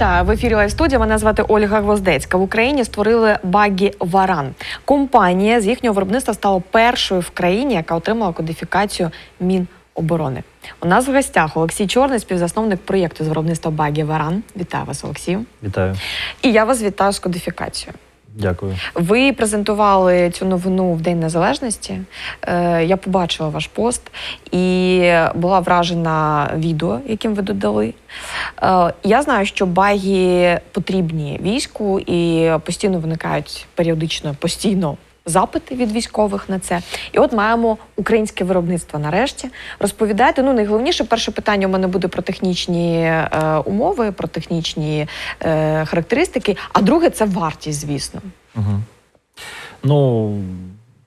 Вітаю в ефірі Лайв студія. Мене звати Ольга Гвоздецька. В Україні створили багі Варан. Компанія з їхнього виробництва стала першою в країні, яка отримала кодифікацію Міноборони. У нас в гостях Олексій Чорний, співзасновник проєкту з виробництва багі Варан. Вітаю вас, Олексію. Вітаю, І я вас вітаю з кодифікацією. Дякую. Ви презентували цю новину в День Незалежності. Е, я побачила ваш пост і була вражена відео, яким ви додали. Е, я знаю, що баги потрібні війську і постійно виникають періодично постійно. Запити від військових на це, і от маємо українське виробництво нарешті. Розповідайте. Ну найголовніше перше питання у мене буде про технічні е, умови, про технічні е, характеристики. А друге це вартість, звісно. Угу. Ну,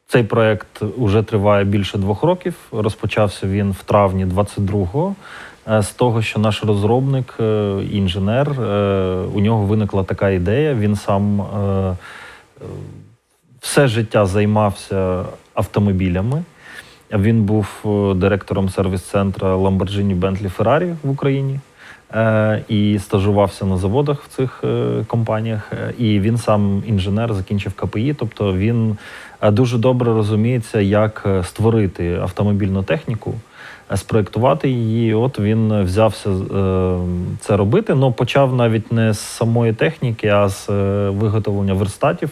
цей проект уже триває більше двох років. Розпочався він в травні 22-го. Е, З того, що наш розробник, е, інженер, е, у нього виникла така ідея. Він сам все життя займався автомобілями. Він був е, директором сервіс-центра Lamborghini Bentley Ferrari в Україні і стажувався на заводах в цих е, компаніях. Е, І він сам інженер закінчив КПІ, тобто він е, дуже добре розуміється, як е, створити автомобільну техніку. е, Спроектувати її, от він взявся е, це робити. Ну почав навіть не з самої техніки, а з е, виготовлення верстатів,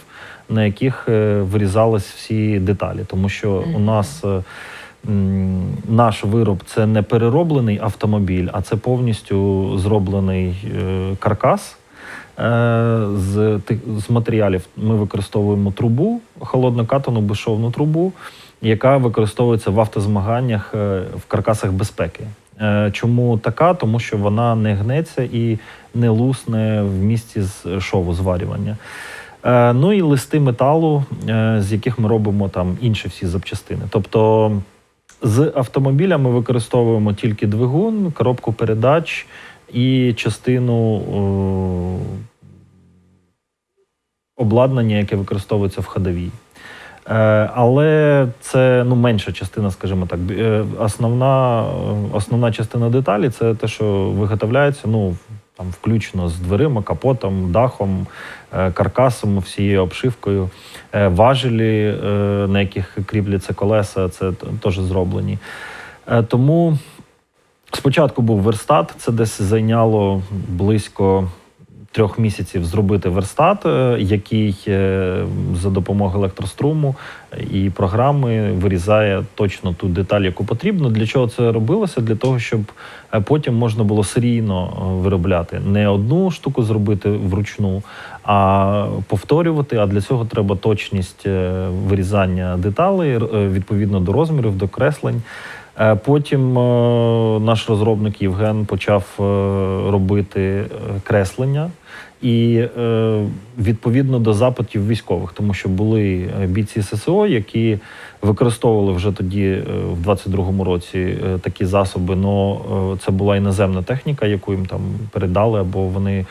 на яких е, вирізались всі деталі. Тому що у нас е, наш вироб це не перероблений автомобіль, а це повністю зроблений е, каркас. Е, З, з матеріалів ми використовуємо трубу, холоднокатану безшовну трубу, яка використовується в автозмаганнях е, в каркасах безпеки. Чому така? Тому що вона не гнеться і не лусне в місці з шову зварювання. Ну і листи металу, з яких ми робимо там інші всі запчастини. Тобто з автомобіля ми використовуємо тільки двигун, коробку передач і частину о, обладнання, яке використовується в ходовій. Е, Але це ну, менша частина, скажімо так. Е, Основна, е, основна частина деталі це те, що виготовляється, ну, там, включно з дверима, капотом, дахом, е, каркасом, всією обшивкою. Е, Важелі, е, на яких кріпляться колеса, це теж зроблені. Тому спочатку був верстат, це десь зайняло близько трьох місяців зробити верстат, який за допомогою електроструму і програми вирізає точно ту деталь, яку потрібно. Для чого це робилося? Для того, щоб е, потім можна було серійно е, виробляти не одну штуку зробити вручну, а повторювати. А для цього треба точність е, вирізання деталей відповідно до розмірів, до креслень. Е, Потім е, наш розробник Євген почав е, робити креслення і відповідно до запитів військових, тому що були бійці ССО, які використовували вже тоді, в 22-му році, такі засоби. Но е, це була іноземна техніка, яку їм там передали або вони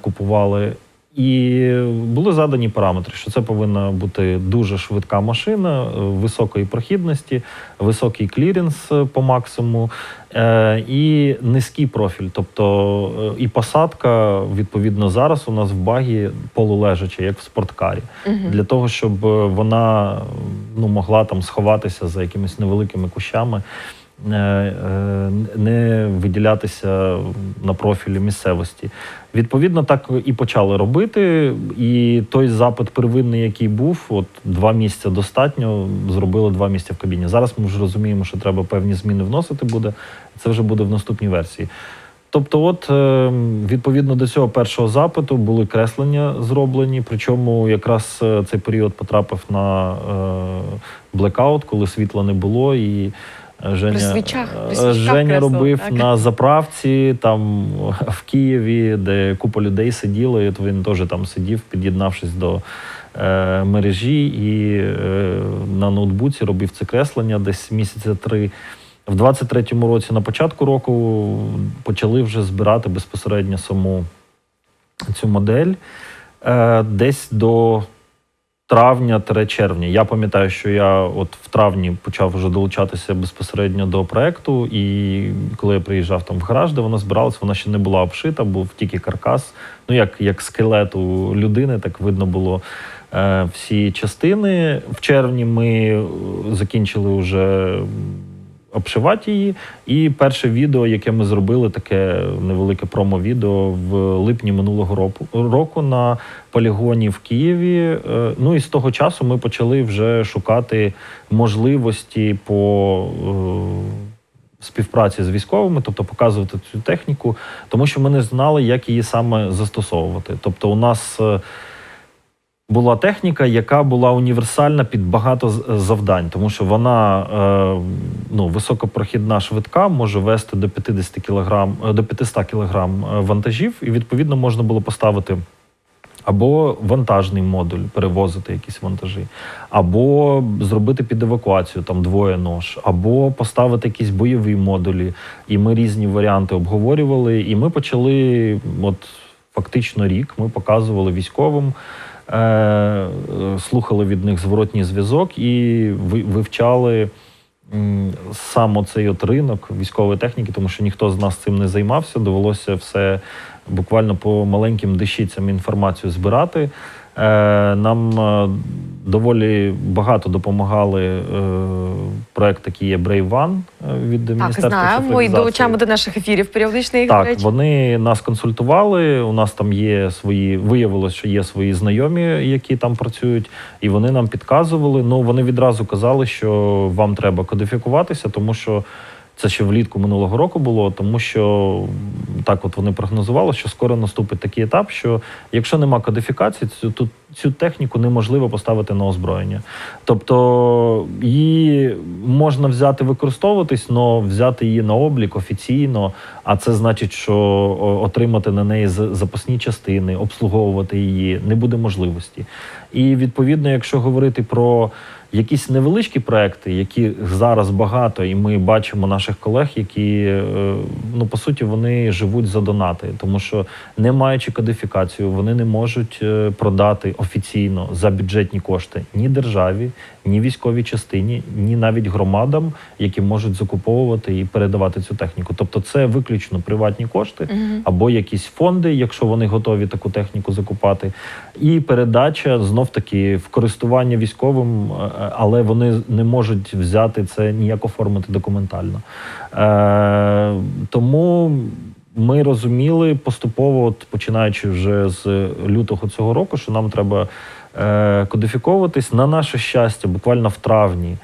купували. І були задані параметри, що це повинна бути дуже швидка машина, е, високої прохідності, високий кліренс е, по максимуму е, і низький профіль. Тобто і посадка, відповідно, зараз у нас в багі полулежача, як в спорткарі, Мгм. для того, щоб вона ну, могла там сховатися за якимись невеликими кущами. Е, Не виділятися на профілі місцевості. Відповідно, так і почали робити. І той запит первинний, який був, от два місця достатньо, зробили два місця в кабіні. Зараз ми вже розуміємо, що треба певні зміни вносити буде. Це вже буде в наступній версії. Тобто, от е, відповідно до цього першого запиту були креслення зроблені. Причому якраз е, цей період потрапив на блекаут, коли світла не було, і Женя, свічах, е, при Женя кресло, робив так. на заправці там в Києві, де купа людей сиділи. От він теж там сидів, під'єднавшись до е, мережі, і е, на ноутбуці робив це креслення десь місяця три. В 23-му році, на початку року, почали вже збирати безпосередньо саму цю модель. Е, десь до травня-червня. Я пам'ятаю, що я от в травні почав вже долучатися безпосередньо до проекту. І коли я приїжджав там в гараж, де вона збиралась, вона ще не була обшита, був тільки каркас. Ну як, як скелет у людини, так видно було е, всі частини. В червні ми е, закінчили вже обшивати її. І перше відео, яке ми зробили, таке невелике промо-відео в липні минулого року, на полігоні в Києві. Е, Ну і з того часу ми почали вже шукати можливості по. е, Співпраці з військовими, тобто показувати цю техніку, тому що ми не знали, як її саме застосовувати. Тобто, у нас е, була техніка, яка була універсальна під багато завдань, тому що вона е, ну, високопрохідна, швидка, може вести до 50 кг, до 500 кг вантажів, і відповідно можна було поставити. Або вантажний модуль перевозити якісь вантажі, або зробити під евакуацію там двоє нож, або поставити якісь бойові модулі. І ми різні варіанти обговорювали. І ми почали, от фактично рік, ми показували військовим, е, е, слухали від них зворотній зв'язок і вивчали сам оцей от ринок військової техніки, тому що ніхто з нас цим не займався. Довелося все буквально по маленьким дещицям інформацію збирати. Е, Нам е, доволі багато допомагали е, проект, такий є Brave One від Так, Міністерства знаємо. І долучаємо до наших ефірів періодично їх, Так, речі. вони нас консультували. У нас там є свої, виявилось, що є свої знайомі, які там працюють, і вони нам підказували. Ну вони відразу казали, що вам треба кодифікуватися, тому що це ще влітку минулого року було, тому що так, от вони прогнозували, що скоро наступить такий етап, що якщо нема кодифікації, цю тут цю техніку неможливо поставити на озброєння. Тобто її можна взяти використовуватись, але взяти її на облік офіційно, а це значить, що отримати на неї запасні частини, обслуговувати її не буде можливості. І відповідно, якщо говорити про якісь невеличкі проекти, які зараз багато, і ми бачимо наших колег, які е, ну по суті вони живуть за донати, тому що не маючи кодифікацію, вони не можуть е, продати офіційно за бюджетні кошти ні державі, ні військовій частині, ні навіть громадам, які можуть закуповувати і передавати цю техніку. Тобто, це виключно приватні кошти або якісь фонди, якщо вони готові таку техніку закупати, і передача знов таки в користування військовим, е, але вони не можуть взяти це ніяк оформити документально. Е, тому. Ми розуміли поступово, от починаючи вже з лютого цього року, що нам треба е, кодифіковуватись. На наше щастя, буквально в травні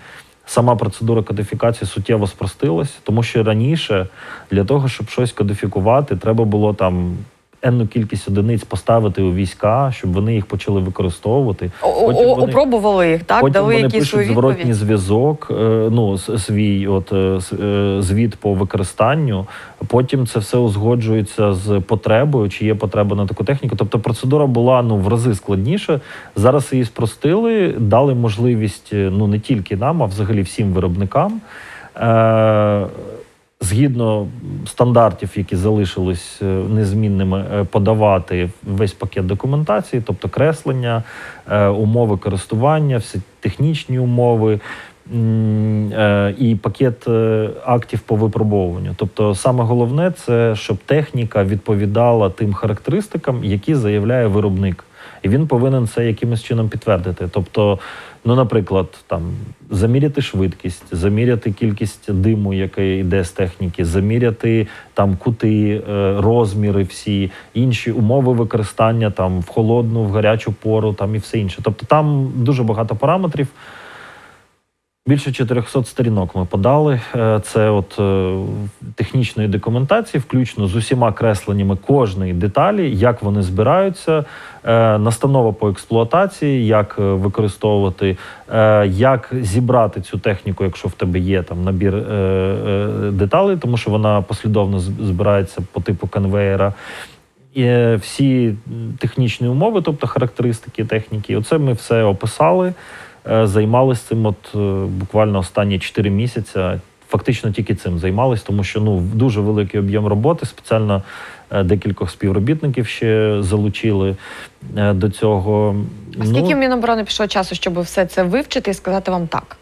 сама процедура кодифікації суттєво спростилась, тому що раніше для того, щоб щось кодифікувати, треба було там енну кількість одиниць поставити у війська, щоб вони їх почали використовувати. Потім о- вони- Опробували їх, так? Потім Дали вони якісь пишуть свої зворотній зв'язок, е, ну свій от е, е, звіт по використанню. Потім це все узгоджується з потребою, чи є потреба на таку техніку. Тобто процедура була ну в рази складніша. Зараз її спростили, дали можливість ну не тільки нам, а взагалі всім виробникам. Е- Згідно стандартів, які залишились е, незмінними, е, подавати весь пакет документації, тобто креслення, е, умови користування, всі технічні умови і пакет актів по випробовуванню. Тобто, саме головне це щоб техніка відповідала тим характеристикам, які заявляє виробник. І він повинен це якимось чином підтвердити. Тобто, ну, наприклад, там заміряти швидкість, заміряти кількість диму, який йде з техніки, заміряти там кути, е, розміри, всі інші умови використання там в холодну, в гарячу пору, там і все інше. Тобто там дуже багато параметрів. Більше 400 сторінок ми подали. Е, Це от е, технічної документації, включно з усіма кресленнями кожної деталі, як вони збираються, е, настанова по експлуатації, як використовувати, як зібрати цю техніку, якщо в тебе є там набір деталей, тому що вона послідовно збирається по типу конвеєра. І всі технічні умови, тобто характеристики техніки, оце ми все описали. Е, Займалися цим от е, буквально останні 4 місяці, фактично тільки цим займались, тому що ну дуже великий об'єм роботи. Спеціально е, декількох співробітників ще залучили до цього. А скільки в Міноборони пішло часу, щоб все це вивчити і сказати вам так?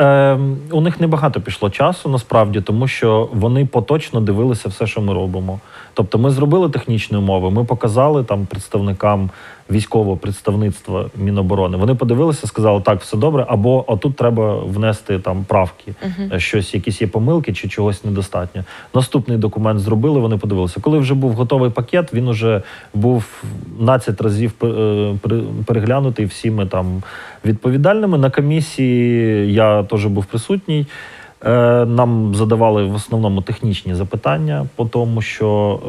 Е, у них небагато пішло часу насправді, тому що вони поточно дивилися все, що ми робимо. Тобто, ми зробили технічні умови, ми показали там представникам військового представництва Міноборони. Вони подивилися, сказали, так, все добре, або отут треба внести там правки, Угу. е, щось, якісь є помилки чи чогось недостатньо. Наступний документ зробили, вони подивилися. Коли вже був готовий пакет, він уже був 12 разів е, переглянутий всіми там відповідальними. На комісії я теж був присутній. Е, Нам задавали в основному технічні запитання по тому, що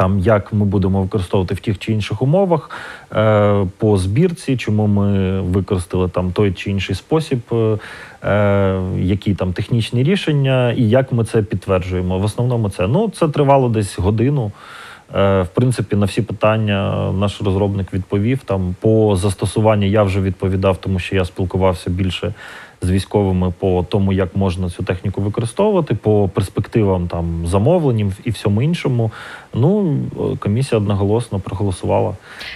там як ми будемо використовувати в тих чи інших умовах е, по збірці, чому ми використали там той чи інший спосіб, е, е, які там технічні рішення, і як ми це підтверджуємо. В основному це ну це тривало десь годину. Е, В принципі, на всі питання наш розробник відповів. Там по застосуванню я вже відповідав, тому що я спілкувався більше з військовими по тому, як можна цю техніку використовувати, по перспективам там замовленням і всьому іншому. Ну, комісія одноголосно проголосувала.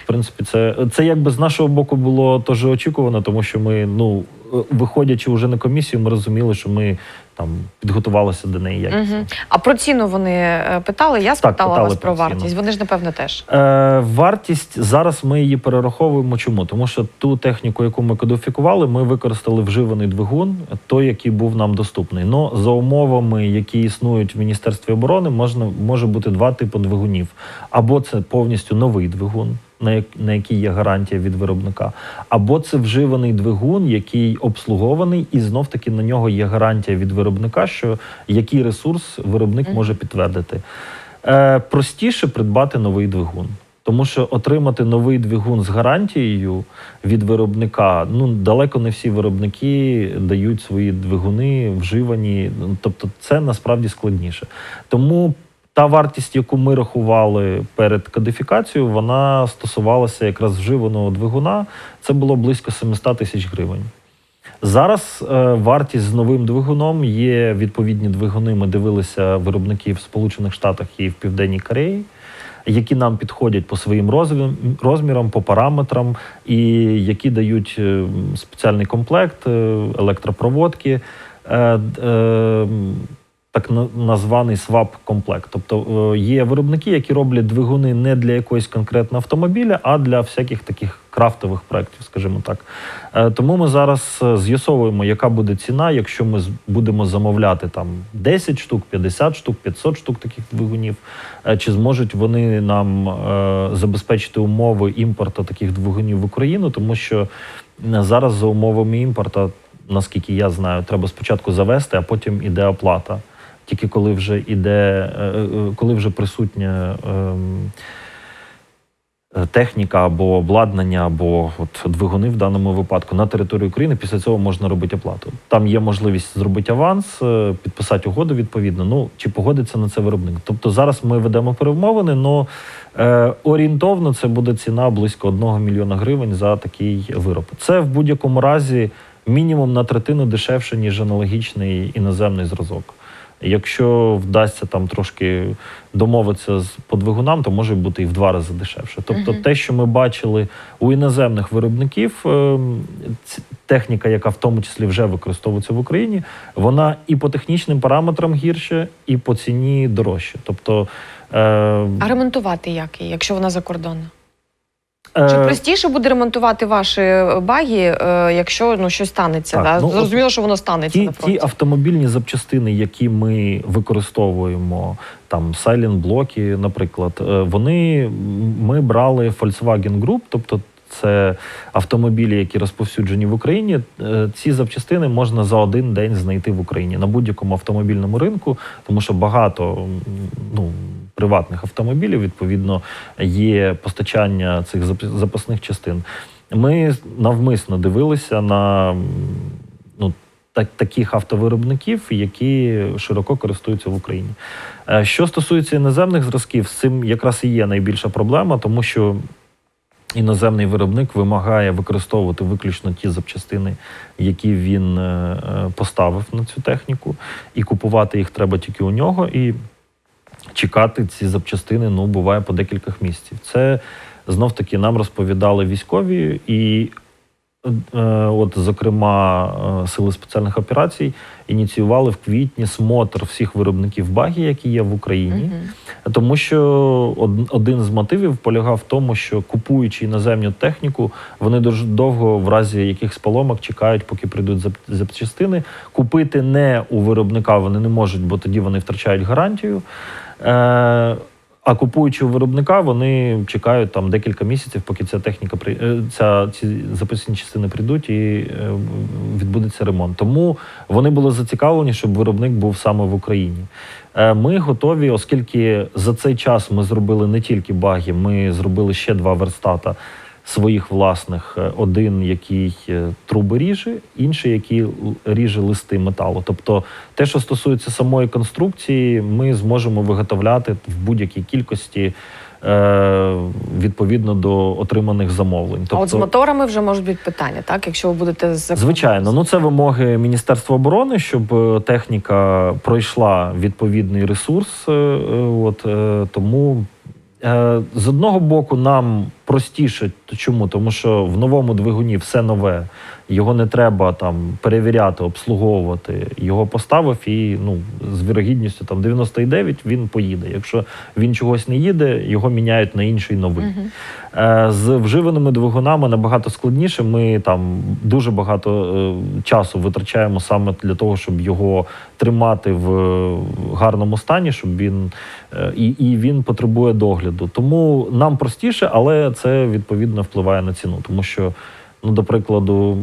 В принципі, це, це якби з нашого боку було теж очікувано, тому що ми, ну, виходячи вже на комісію, ми розуміли, що ми там підготувалися до неї якісно. Угу. А про ціну вони е, питали? Я спитала питали вас про про ціну. вартість. Вони ж напевно теж. Е, вартість зараз ми її перераховуємо. Чому? Тому що ту техніку, яку ми кодифікували, ми використали вживаний двигун, той, який був нам доступний. Ну за умовами, які існують в Міністерстві оборони, можна може бути два типи двигунів: або це повністю новий двигун. На, як, на який є гарантія від виробника, або це вживаний двигун, який обслугований, і знов таки на нього є гарантія від виробника, що який ресурс виробник може підтвердити. Е, простіше придбати новий двигун. Тому що отримати новий двигун з гарантією від виробника, ну далеко не всі виробники дають свої двигуни вживані. Ну, Тобто, це насправді складніше. Тому та вартість, яку ми рахували перед кодифікацією, вона стосувалася якраз вживаного двигуна. Це було близько 700 тисяч гривень. Зараз е, вартість з новим двигуном є відповідні двигуни. Ми дивилися виробників в Сполучених Штатах і в Південній Кореї, які нам підходять по своїм розмірам, по параметрам, і які дають е, спеціальний комплект, е, електропроводки. е, так на- названий свап-комплект. Тобто е, є виробники, які роблять двигуни не для якогось конкретного автомобіля, а для всяких таких крафтових проєктів, скажімо так. Е, Тому ми зараз е, з'ясовуємо, яка буде ціна, якщо ми будемо замовляти там 10 штук, 50 штук, 500 штук таких двигунів. Чи зможуть вони нам забезпечити умови імпорту таких двигунів в Україну, тому що зараз за умовами імпорту, наскільки я знаю, треба спочатку завести, а потім іде оплата. Тільки коли вже іде, е, е, коли вже присутня ем, е, техніка або обладнання, або от двигуни в даному випадку на території України, після цього можна робити оплату. Там є можливість зробити аванс, е, підписати угоду відповідно. Ну чи погодиться на це виробник. Тобто зараз ми ведемо перемовини, але е, орієнтовно це буде ціна близько 1 мільйона гривень за такий вироб. Це в будь-якому разі мінімум на третину дешевше, ніж аналогічний іноземний зразок. Якщо вдасться там трошки домовитися з по двигунам, то може бути і в два рази дешевше. Тобто, Мгм. те, що ми бачили у іноземних виробників, ем, техніка, яка в тому числі вже використовується в Україні, вона і по технічним параметрам гірше, і по ціні дорожче. Тобто, е, А ремонтувати як її, якщо вона закордонна? Е, Чи простіше буде ремонтувати ваші баги, е, якщо ну щось станеться? Так, да? ну, Зрозуміло, що воно станеться Ті, на фронті. ті автомобільні запчастини, які ми використовуємо, там Silent блоки, наприклад, е, вони ми брали Volkswagen Group, тобто це автомобілі, які розповсюджені в Україні. Е, Ці запчастини можна за один день знайти в Україні на будь-якому автомобільному ринку, тому що багато ну. Приватних автомобілів відповідно є постачання цих запасних частин. Ми навмисно дивилися на ну, так, таких автовиробників, які широко користуються в Україні. Е, Що стосується іноземних зразків, з цим якраз і є найбільша проблема, тому що іноземний виробник вимагає використовувати виключно ті запчастини, які він е, е, поставив на цю техніку, і купувати їх треба тільки у нього. І чекати ці запчастини ну буває по декілька місяців. Це знов таки нам розповідали військові, і, от, зокрема, е, сили спеціальних операцій ініціювали в квітні смотр всіх виробників багі, які є в Україні. Мгм. Тому що один з мотивів полягав в тому, що купуючи іноземну техніку, вони дуже довго, в разі якихось поломок, чекають, поки прийдуть зап- запчастини. Купити не у виробника вони не можуть, бо тоді вони втрачають гарантію. А купуючи у виробника, вони чекають там декілька місяців, поки ця техніка е, ця ці записні частини прийдуть і е, відбудеться ремонт. Тому вони були зацікавлені, щоб виробник був саме в Україні. Е, Ми готові, оскільки за цей час ми зробили не тільки баги, ми зробили ще два верстата своїх власних. Е, Один, який е, труби ріже, інший, який ріже листи металу. Тобто, те, що стосується самої конструкції, ми зможемо виготовляти в будь-якій кількості. е, Відповідно до отриманих замовлень, А от з Тобто- моторами вже можуть бути питання, так? Якщо ви будете з Звичайно, ну це вимоги Міністерства оборони, щоб техніка пройшла відповідний ресурс. От тому з одного боку нам простіше. Чому? Тому що в новому двигуні все нове, його не треба там перевіряти, обслуговувати. Його поставив і ну з вірогідністю там 99 він поїде. Якщо він чогось не їде, його міняють на інший новий. Е, З вживаними двигунами набагато складніше. Ми там дуже багато е, часу витрачаємо саме для того, щоб його тримати в гарному стані, щоб він е, і, і він потребує догляду. Тому нам простіше, але це відповідно впливає на ціну, тому що, ну, до прикладу.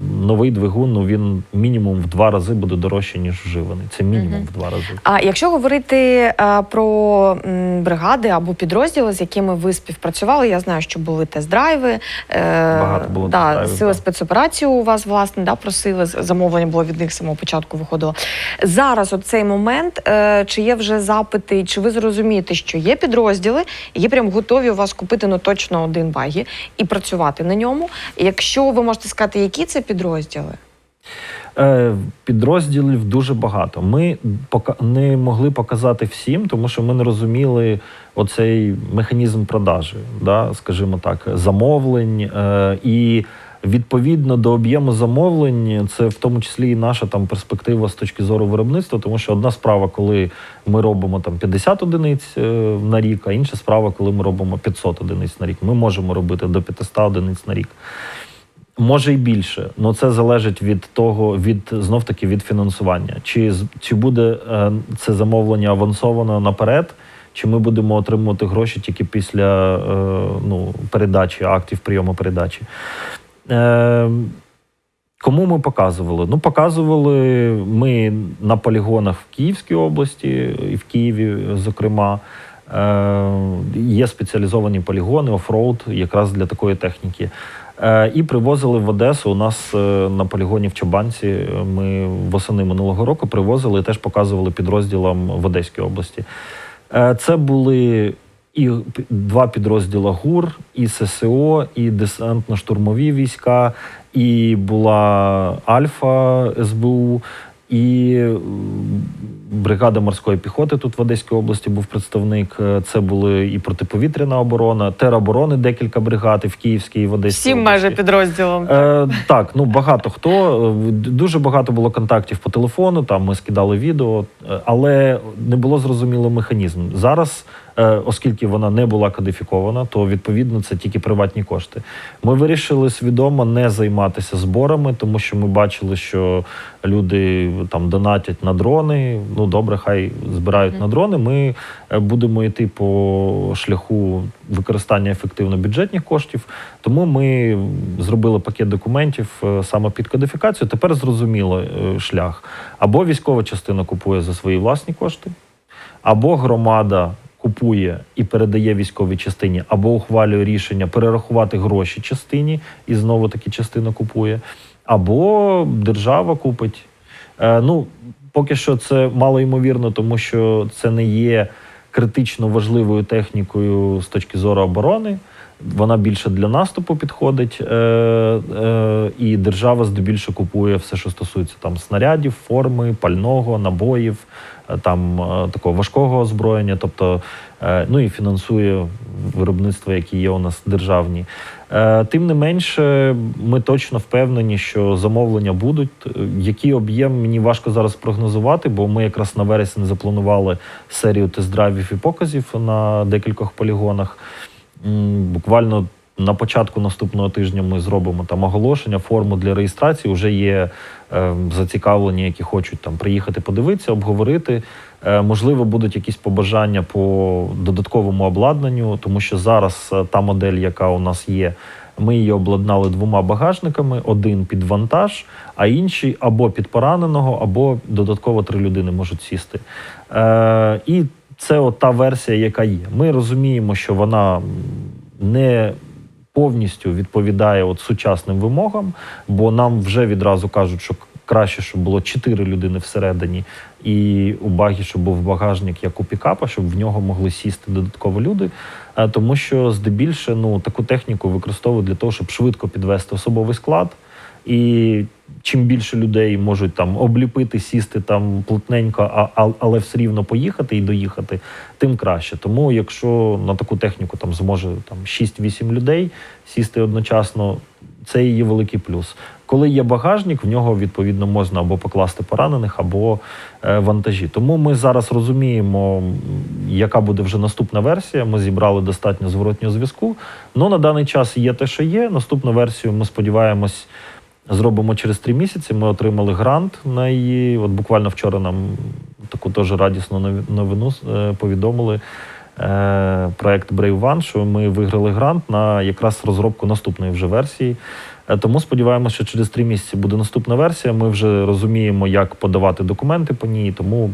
Новий двигун, ну він мінімум в два рази буде дорожче, ніж вживаний. Це мінімум Мгм. в два рази. А якщо говорити е, про м, бригади або підрозділи, з якими ви співпрацювали, я знаю, що були тест-драйви. Е, Багато було да, тест-драйвів, сили так. спецоперації у вас власне да, просили замовлення було від них з самого початку виходило. Зараз, от цей момент, е, чи є вже запити, чи ви зрозумієте, що є підрозділи, є прям готові у вас купити ну точно один багі і працювати на ньому. Якщо ви можете сказати, які це підрозділи? Е, Підрозділів дуже багато. Ми не могли показати всім, тому що ми не розуміли оцей механізм продажі, да, скажімо так, замовлень. Е, І відповідно до об'єму замовлень, це в тому числі і наша там перспектива з точки зору виробництва, тому що одна справа, коли ми робимо там 50 одиниць е, на рік, а інша справа, коли ми робимо 500 одиниць на рік. Ми можемо робити до 500 одиниць на рік. Може й більше, але це залежить від того, від знов таки від фінансування. Чи чи буде е, це замовлення авансовано наперед, чи ми будемо отримувати гроші тільки після е, ну, передачі актів прийому передачі. Е, Кому ми показували? Ну, показували ми на полігонах в Київській області і в Києві, зокрема. Є спеціалізовані полігони, офроуд, якраз для такої техніки. Е, І привозили в Одесу. У нас е, на полігоні в Чабанці е, ми восени минулого року привозили і теж показували підрозділам в Одеській області. Це були і два підрозділи ГУР, і ССО, і десантно-штурмові війська, і була Альфа СБУ, і бригада морської піхоти тут в Одеській області був представник. Е, Це були і протиповітряна оборона, тероборони, декілька бригад і в Київській і в Одеській Всім області. майже підрозділом. Е, так, ну багато хто. Е, Дуже багато було контактів по телефону, там ми скидали відео, е, але не було зрозуміло механізм. Зараз, оскільки вона не була кодифікована, то відповідно це тільки приватні кошти. Ми вирішили свідомо не займатися зборами, тому що ми бачили, що люди там донатять на дрони. Ну добре, хай збирають на дрони. Ми е, будемо йти по шляху використання ефективно бюджетних коштів. Тому ми зробили пакет документів е, саме під кодифікацію. Тепер зрозуміло е, шлях. Або військова частина купує за свої власні кошти, або громада купує і передає військовій частині, або ухвалює рішення перерахувати гроші частині і знову таки частина купує, або держава купить. Е, ну, поки що це мало ймовірно, тому що це не є критично важливою технікою з точки зору оборони. Вона більше для наступу підходить, е, е, і держава здебільшого купує все, що стосується там снарядів, форми, пального, набоїв, е, там е, такого важкого озброєння, тобто е, ну і фінансує виробництва, які є у нас державні. Е, Тим не менше, ми точно впевнені, що замовлення будуть. Е, Який об'єм мені важко зараз прогнозувати, бо ми якраз на вересень запланували серію тест-драйвів і показів на декількох полігонах. Буквально на початку наступного тижня ми зробимо там оголошення, форму для реєстрації. Вже є е, зацікавлені, які хочуть там приїхати подивитися, обговорити. Е, можливо, будуть якісь побажання по додатковому обладнанню, тому що зараз е, та модель, яка у нас є, ми її обладнали двома багажниками: один під вантаж, а інший або під пораненого, або додатково три людини можуть сісти. Е, і це от та версія, яка є. Ми розуміємо, що вона не повністю відповідає от сучасним вимогам, бо нам вже відразу кажуть, що краще, щоб було чотири людини всередині, і у багі, щоб був багажник, як у пікапа, щоб в нього могли сісти додатково люди. Е, Тому що здебільше ну, таку техніку використовують для того, щоб швидко підвести особовий склад. І чим більше людей можуть там обліпити, сісти там плотненько, а, а, але все рівно поїхати і доїхати, тим краще. Тому, якщо на таку техніку там зможе там 6-8 людей сісти одночасно, це її великий плюс. Коли є багажник, в нього відповідно можна або покласти поранених, або е, вантажі. Тому ми зараз розуміємо, яка буде вже наступна версія. Ми зібрали достатньо зворотнього зв'язку. Ну на даний час є те, що є. Наступну версію ми сподіваємось. Зробимо через три місяці. Ми отримали грант на її. От буквально вчора нам таку теж радісну новину е, повідомили. Е, проект Brave One, що ми виграли грант на якраз розробку наступної вже версії. Е, Тому сподіваємося, що через три місяці буде наступна версія. Ми вже розуміємо, як подавати документи по ній, тому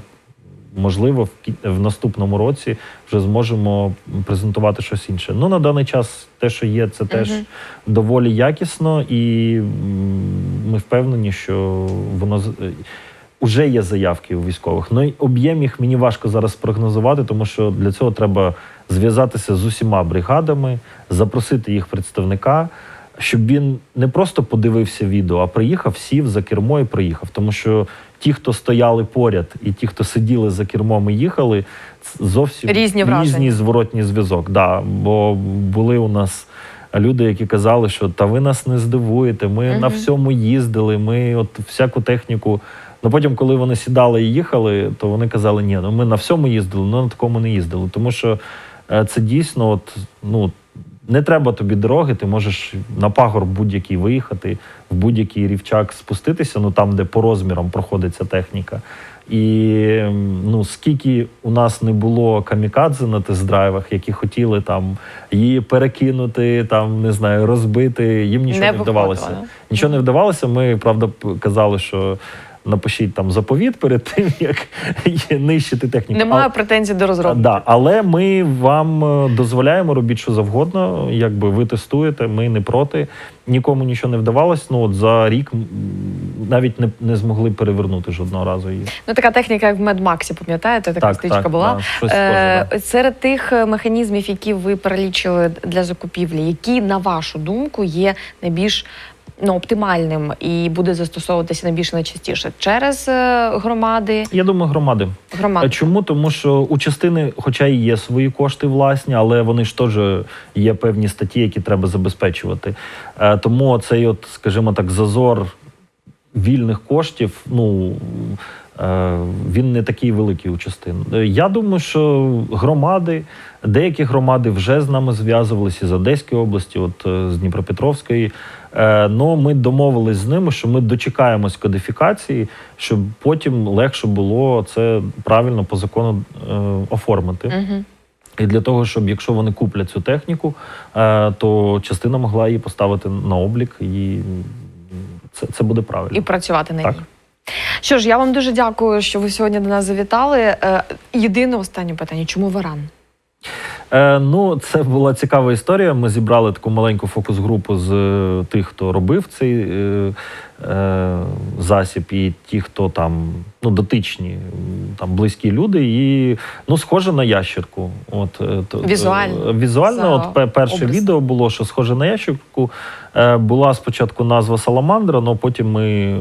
можливо в, наступному році вже зможемо презентувати щось інше. Ну на даний час те, що є, це теж Мгм. доволі якісно, і ми впевнені, що воно е, Уже є заявки у військових. Ну і об'єм їх мені важко зараз прогнозувати, тому що для цього треба зв'язатися з усіма бригадами, запросити їх представника, щоб він не просто подивився відео, а приїхав, сів за кермо і приїхав. Тому що ті, хто стояли поряд, і ті, хто сиділи за кермом і їхали, зовсім Різні враження. різний зворотній зв'язок. Да, бо були у нас. Люди, які казали, що та ви нас не здивуєте, ми Мгм. на всьому їздили, ми от всяку техніку. Ну потім, коли вони сідали і їхали, то вони казали, ні, ну ми на всьому їздили, ну на такому не їздили. Тому що е, це дійсно, от, ну, не треба тобі дороги, ти можеш на пагорб будь-який виїхати, в будь-який рівчак спуститися, ну там, де по розмірам проходить ця техніка. І ну, скільки у нас не було камікадзе на тест-драйвах, які хотіли там її перекинути, там не знаю, розбити, їм нічого не, Не вдавалося. Нічого не вдавалося. Ми правда казали, що напишіть там заповіт перед тим, як нищити техніку. Немає претензій до розробки. Да, але ми вам е, дозволяємо робіть що завгодно. Якби ви тестуєте, ми не проти. Нікому нічого не вдавалось. Ну от за рік навіть не, не змогли перевернути жодного разу її. Ну така техніка, як в Медмаксі, пам'ятаєте, така стичка була. Да, щось схоже, да. Е, серед тих е, механізмів, які ви перелічили для закупівлі, які, на вашу думку, є найбільш ну, оптимальним і буде застосовуватися найбільш найчастіше через е, громади. Я думаю, громади. громади. Чому? Тому що у частини, хоча і є свої кошти власні, але вони ж теж є певні статті, які треба забезпечувати. Е, Тому цей, от, скажімо так, зазор вільних коштів, ну. Е, Він не такий великий у частин. Е, Я думаю, що громади, деякі громади вже з нами зв'язувалися з Одеської області, от е, з Дніпропетровської. Ну, ми домовились з ними, що ми дочекаємось кодифікації, щоб потім легше було це правильно по закону е, оформити. Угу. І для того, щоб якщо вони куплять цю техніку, е, то частина могла її поставити на облік, і це, це буде правильно. І працювати на Так. Що ж, я вам дуже дякую, що ви сьогодні до нас завітали. Е, Єдине останнє питання: чому варан? Е, ну, це була цікава історія. Ми зібрали таку маленьку фокус-групу з е, тих, хто робив цей е, е, засіб, і ті, хто там ну, дотичні, там близькі люди, і ну, схоже на ящерку. От, е, то- Візуально. е, Візуально, от пе- перше образ. відео було, що схоже на ящерку. Е, була спочатку назва Саламандра, але потім ми е,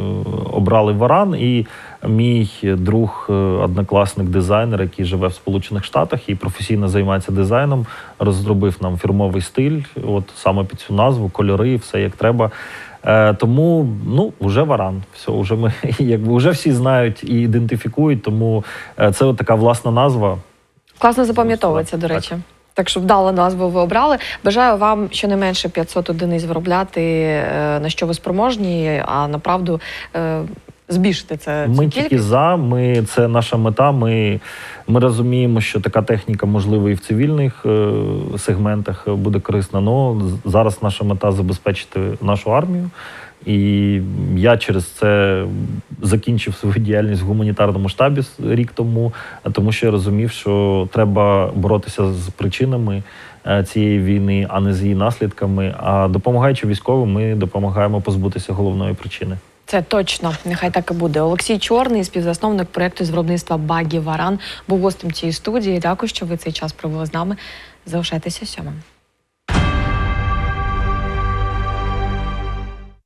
обрали Варан, і мій друг, е, однокласник, дизайнер, який живе в Сполучених Штатах і професійно займається дизайном, розробив нам фірмовий стиль, от саме під цю назву, кольори, все як треба. Е, тому ну вже варан. Все, вже ми якби вже всі знають і ідентифікують. Тому е, це от така власна назва. Класно запам'ятовується, до речі. Так що вдала назву ви обрали. Бажаю вам щонайменше 500 одиниць виробляти, на що ви спроможні, а направду збільшити це. Ми тільки кількість. за. Ми це наша мета. Ми, ми розуміємо, що така техніка можливо і в цивільних е, сегментах буде корисна. але зараз наша мета забезпечити нашу армію. І я через це закінчив свою діяльність в гуманітарному штабі рік тому, тому що я розумів, що треба боротися з причинами е, цієї війни, а не з її наслідками. А допомагаючи військовим, ми допомагаємо позбутися головної причини. Це точно, нехай так і буде. Олексій Чорний, співзасновник проєкту з виробництва Багі Варан, був гостем цієї студії. Дякую, що ви цей час провели з нами. Залишайтеся сьомим.